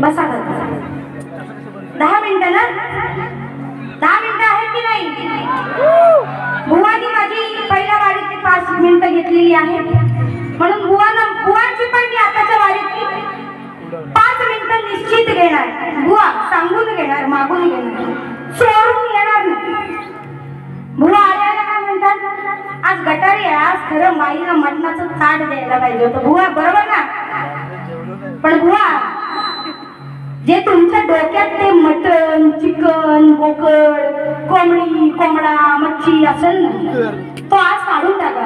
बसा दहा मिनिटं ना? दहा मिनिटं आहेत की नाही? बुवानी माझी पहिल्या वारीतली पाच मिनिटं घेतलेली आहे. म्हणून बुवानं बुवांची पण मी आताच्या वारीतली पाच मिनिटं निश्चित घेणार. बुवा सांगून घेणार मागून घेणार. चोरून येणार भुवा बुवा आल्याला काय म्हणतात? आज गटारी आहे आज खरं माईला मटणाचं ताट द्यायला पाहिजे होतं. बुवा बरोबर ना? पण बुवा जे तुमच्या डोक्यात ते मटण चिकन बोकड कोंबडी कोंबडा मच्छी असेल ना तो आज काढून टाका.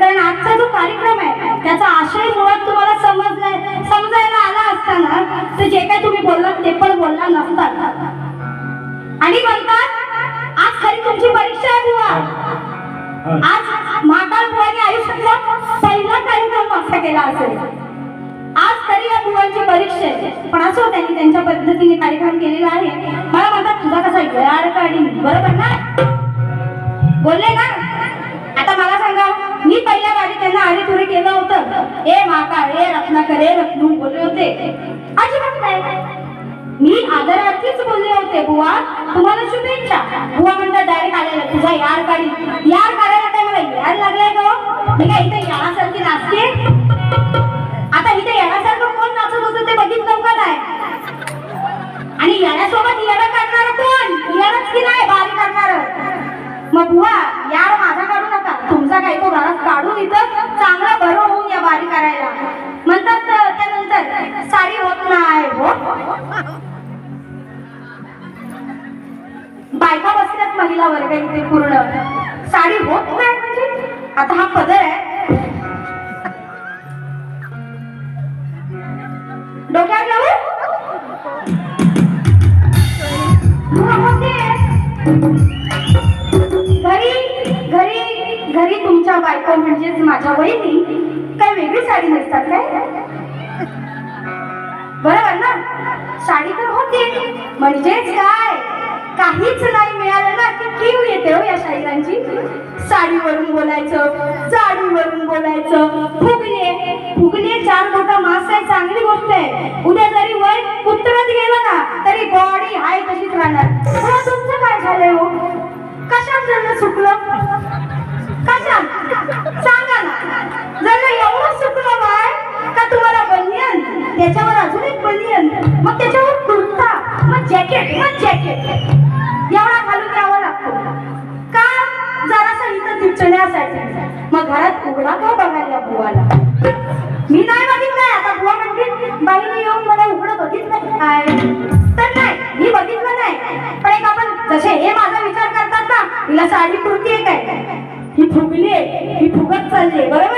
कारण आजचा जो कार्यक्रम आहे त्याचा आशय मुळात तुम्हाला समजलाय समजायला आला असताना तर जे काय तुम्ही बोललात ते पण बोलला नसतात. आणि म्हणतात आज खरी तुमची परीक्षा आहे बुवा. आज महाकाल पद्धतीने कार्यक्रम केलेला आहे. मला म्हणतात तुझा कसा गळाड काढी बरोबर ना बोलले ना? आता मला सांगा मी पहिल्या गाडी त्यांना आधी तुरे केलं होतं. ए माका ए रत्नाकर ए रत्नू बोलले होते. अजिबात नाही. मी आदरार्थीच बोलले होते बुवा तुम्हाला शुभेच्छा. बुवा म्हणतात डायरेक्ट आलेला तुझा यार काढी यार काढायला काय मला यार लागलाय का मी काय इथे यासारखी नाचते महिला वर्ग इथे पूर्ण साडी होत नाही म्हणजे? आता हा पदर आहे. डोक्यात घरी घरी घरी तुमच्या बायको म्हणजेच माझ्या वहिनी काय वेगळी साडी नसतात काय? बरोबर ना? साडी तर होती. म्हणजेच काय? काहीच साडीवरून बोलायचं जाडीवरून बोलायचं. फुगणे फुगणे चार मोठा मास आहे चांगली गोष्ट आहे. उद्या जरी वय उतरत गेलं ना तरी बॉडी हाय तशीच राहणार. हो, तुमचं काय झालंय हो? कशात जण चुकलं कशात? सांगा ना. जर एवढं चुकलं बाय का तुम्हाला बनियन? त्याच्यावर अजून एक बनियन. मग त्याच्यावर कुर्ता मग जॅकेट मग जॅकेट एवढा इथं मग घरात उघडा का बघायला बुवाला? मी नाही बघितलंय. आता बुवा म्हणते बाईने येऊन मला उघडं बघितलं काय तर नाही मी बघितलं नाही. पण एक आपण जसे हे माझा विचार करतात ना तिला साडी कुर्ती आहे. काय ही फुगली आहे. ही फुगत चालली बरोबर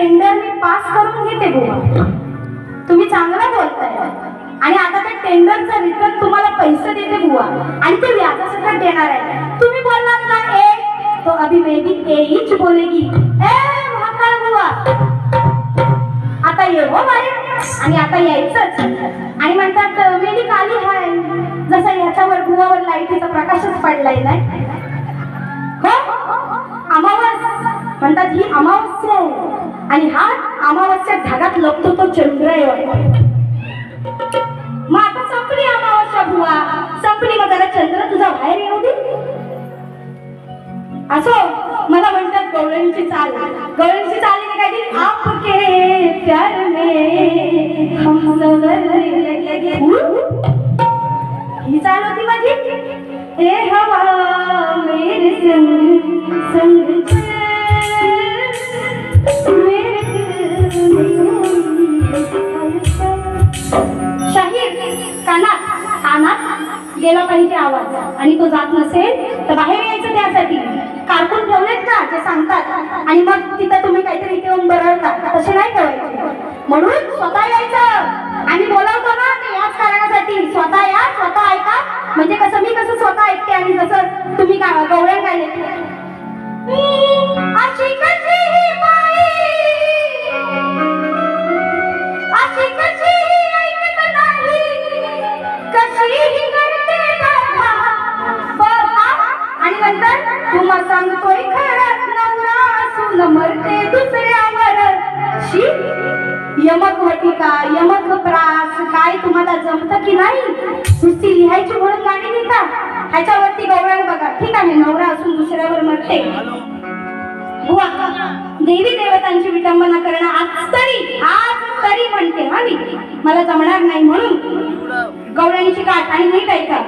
टेंडर मी पास करून घेते बुवा. तुम्ही चांगलं बोलताय. आणि आता त्या टेंडरचा रिटर्न तुम्हाला पैसे देते बुवा. आणि ते व्याजासकट देणार आहे. तुम्ही बोललात ना ए तो अभी मे भी ए हीच बोलेगी. ए महाकाळ बुवा. आता ये हो बाहेर. आणि आता यायचंच. आणि म्हणतात मेली काली हाय. जसं ह्याच्यावर बुवावर लाईटीचा प्रकाशच पडलाय नाही हो? अमावस. म्हणतात ही अमावस्या आहे. आणि हा अमावस्या ढगात लपतो तो चंद्र आहे मग आता संपली अमावस्या बुवा. संपली मग त्याला चंद्र तुझा बाहेर येऊ दे. असो मला म्हणतात गवळणीची चाल. गवळणीची चाल काय आपके प्यार में हम लगे ही चाल होती माझी. ए हवा मेरे संग संग. गेला पाहिजे आवाज. आणि तो जात नसेल तर बाहेर यायचं त्यासाठी. कारकून ठेवलेत का जे सांगतात. आणि मग तिथं तुम्ही काहीतरी इथे येऊन बरळता तसे नाही ठेवायचे. म्हणून स्वतः यायचं. आणि बोलावतो ना ते याच कारणासाठी. स्वतः या स्वतः ऐका. म्हणजे कसं मी कसं स्वतः ऐकते? आणि जसं तुम्ही का गवळण गायले असून दुसऱ्यावर. शी यमक वटिका यमक प्रास. काय तुम्हाला जमतं की नाही? नुसती लिहायची म्हणून गाणी लिहिता? ह्याच्यावरती गौरव बघा. ठीक आहे नवरा असून दुसऱ्यावर मरते देवी देवतांची विटंबना करणं आज तरी आज तरी म्हणते हा मी. मला जमणार नाही म्हणून. गौराणीची गाठ आणि नीट ऐका.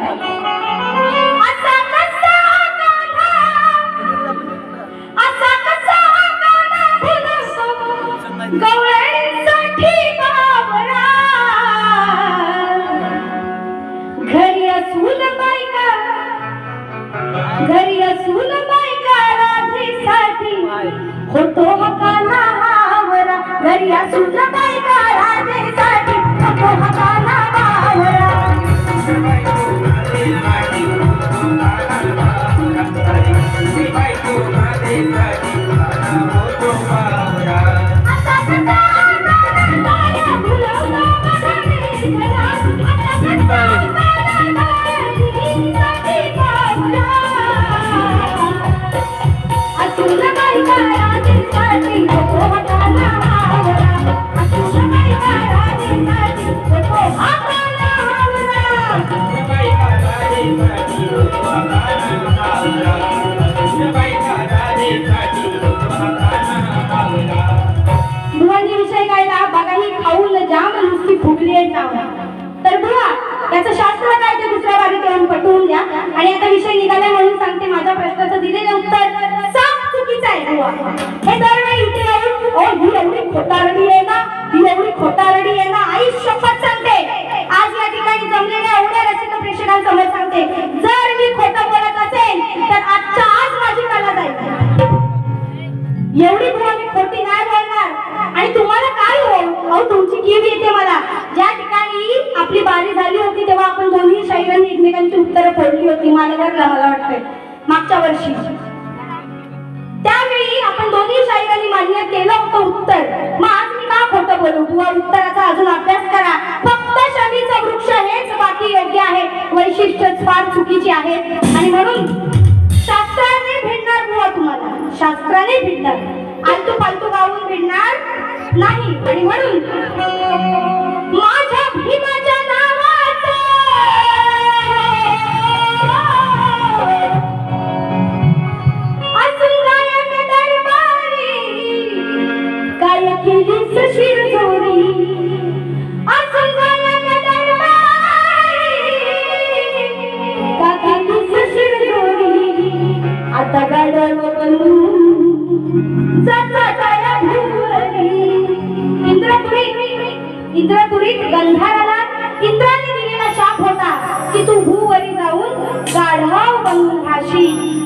शास्त्र काय ते दुसऱ्या बारीत येऊन पटवून द्या. आणि आता विषय निघाला म्हणून सांगते माझ्या प्रश्नाचं दिलेलं उत्तर साफ चुकीचं आहे हे दरवेळी इथे येऊन ओ ही एवढी खोटारडी आहे ना ही एवढी खोटारडी आहे ना आई शपथ सांगते. आज या ठिकाणी जमलेल्या एवढ्या रसिक प्रेक्षकांसमोर सांगते जर मी खोटं बोलत असेल तर आजच्या आज माझी कला जाईल. एवढी बुवा मी खोटी नाही आणि तुम्हाला काय हो? अहो तुमची कीव येते मला. ज्या ठिकाणी आपली बारी झाली होती तेव्हा आपण दोन्ही शाहिरांनी एकमेकांची उत्तरं फोडली होती. मानगरला मला वाटतंय. मागच्या वर्षी. त्यावेळी आपण दोन्ही शाहिरांनी मान्य केलं होतं. आणि गंधाराला इंद्राने दिलेला शाप होता. की तू भूवरी जाऊन गाढव बनून राहशील